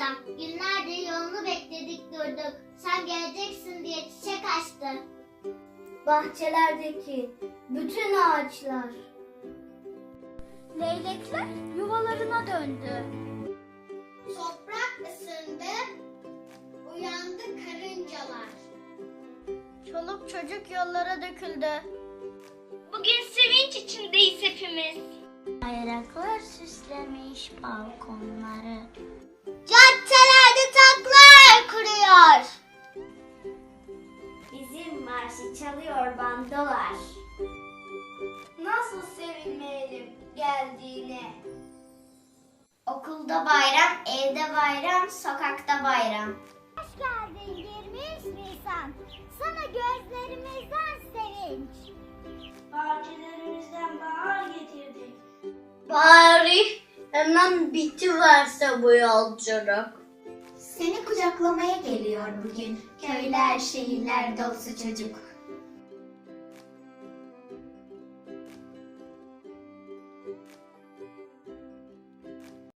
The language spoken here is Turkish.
bilsem. Günlerdir yolunu bekledik durduk. Sen geleceksin diye çiçek açtı. Bahçelerdeki bütün ağaçlar. Leylekler yuvalarına döndü. Toprak ısındı, uyandı karıncalar. Çoluk çocuk yollara döküldü. Bugün sevinç içindeyiz hepimiz. Bayraklar süslemiş balkonları. Marşı çalıyor bandolar. Nasıl sevinmeyelim geldiğine. Okulda bayram, evde bayram, sokakta bayram. Hoş geldin 23 Nisan. Sana gözlerimizden sevinç. Bahçelerimizden bahar getirdik. Bari hemen bitiverse bu yolculuk. Kucaklamaya geliyor bugün. Köyler, şehirler dolusu çocuk.